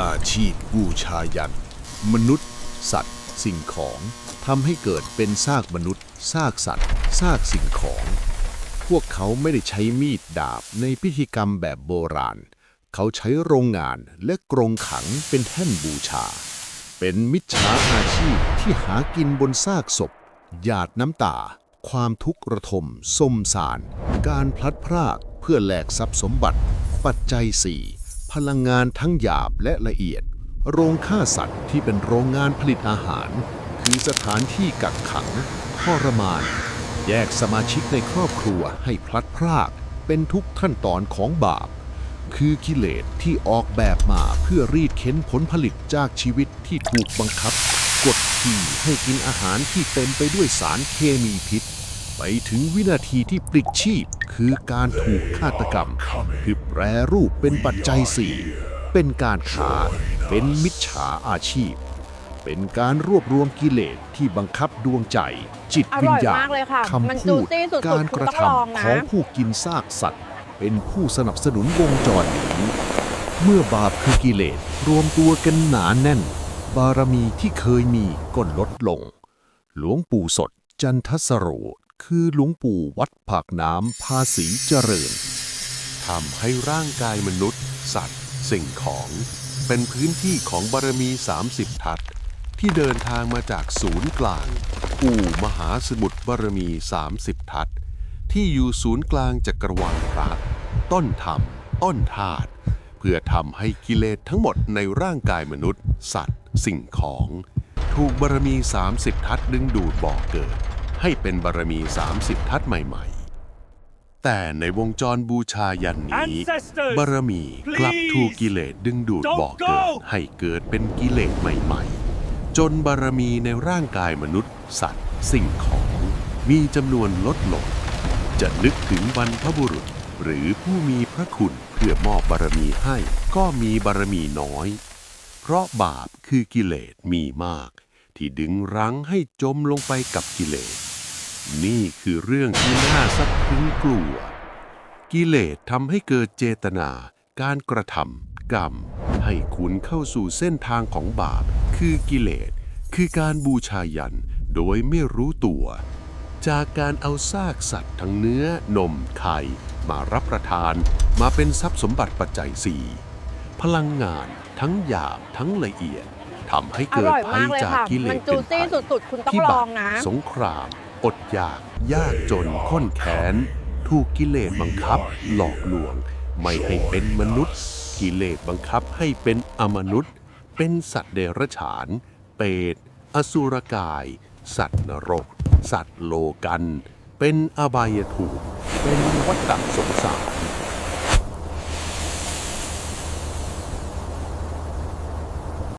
อาชีพบูชายัน มนุษย์ สัตว์ สิ่งของทำให้เกิดเป็นซากมนุษย์ซากสัตว์ซากสิ่งของ พวกเขาไม่ได้ใช้มีดดาบในพิธีกรรมแบบโบราณ เขาใช้โรงงานและกรงขังเป็นแท่นบูชา เป็นมิจฉาอาชีพที่หากินบนซากศพ หยาดน้ำตา ความทุกข์ระทมส้มสาร การพลัดพรากเพื่อแลกทรัพย์สมบัติ ปัจจัยสี่ พลังงานทั้งหยาบและละเอียด โรงฆ่าสัตว์ที่เป็นโรงงานผลิตอาหาร คือสถานที่กักขังทรมาน แยกสมาชิกในครอบครัวให้พลัดพราก เป็นทุกขั้นตอนของบาป คือกิเลสที่ออกแบบมาเพื่อรีดเค้นผลผลิตจากชีวิตที่ถูกบังคับ กดขี่ให้กินอาหารที่เต็มไปด้วยสารเคมีพิษ ไปถึงวินาทีที่ปลิดชีพ คือการถูกฆาตกรรม คือแปรรูปเป็นปัจจัยสี่เป็นการค้าเป็นมิจฉาอาชีพ เป็นการรวบรวมกิเลสที่บังคับดวงใจ จิตวิญญาอร่อยณมากเลยค่ะ มันคำพูด juicy สุดๆการคุกณระต้องลองทำนะของผู้กินซากสัตว์ เป็นผู้สนับสนุนวงจรนี้ เมื่อบาปคือกิเลสรวมตัวกันหนาแน่น บารมีที่เคยมีก็ลดลง หลวงปู่สดจันทสโร คือหลวงปู่วัดผากน้ำภาษีเจริญทำให้ร่างกายมนุษย์ สัตว์ สิ่งของ เป็นพื้นที่ของบารมี 30 ทัศที่เดินทางมาจากศูนย์กลาง อู่มหาสมุทรบารมี 30 ทัศที่อยู่ศูนย์กลางจักรวาลพระต้นธรรม ต้นธาตุเพื่อทำให้กิเลสทั้งหมดในร่างกายมนุษย์ สัตว์ สิ่งของ ถูกบารมี 30 ทัศดึงดูดบ่อกเกิด ให้เป็นบารมี 30 ทัศน์ใหม่ๆ แต่ในวงจรบูชายันนี้ Ancestors บารมีกลับถูกกิเลสดึงดูด Don't บ่อกเกิด go ให้เกิดเป็นกิเลสใหม่ๆ จนบารมีในร่างกายมนุษย์ สัตว์ สิ่งของ มีจำนวนลดลง จะนึกถึงบรรพบุรุษ หรือผู้มีพระคุณเพื่อมอบบารมีให้ ก็มีบารมีน้อย เพราะบาปคือกิเลสมีมาก ที่ดึงรั้งให้จมลงไปกับกิเลส นี่คือเรื่องที่น่าสะพรึงกลัว กิเลสทำให้เกิดเจตนา การกระทำกรรม ให้คุณเข้าสู่เส้นทางของบาป คือกิเลส คือการบูชายันโดยไม่รู้ตัว จากการเอาซากสัตว์ทั้งเนื้อ นม ไข่ มารับประทาน มาเป็นทรัพย์สมบัติปัจจัยสี่พลังงานทั้งหยาบทั้งละเอียดทำให้อเกิดร่อยภัมายกเลยจากค่ะกิเลมันสจูเป็นซี่ภัยสุดๆคุณต้องที่ลบาองนะสงคราม อดอยาก ยากจนข้นแค้น ถูกกิเลสบังคับ หลอกลวง ไม่ให้เป็นมนุษย์ กิเลสบังคับให้เป็นอมนุษย์ เป็นสัตว์เดรัจฉาน เปรตอสุรกาย สัตว์นรก สัตว์โลกัน เป็นอบายภูมิเป็นวัฏสงสาร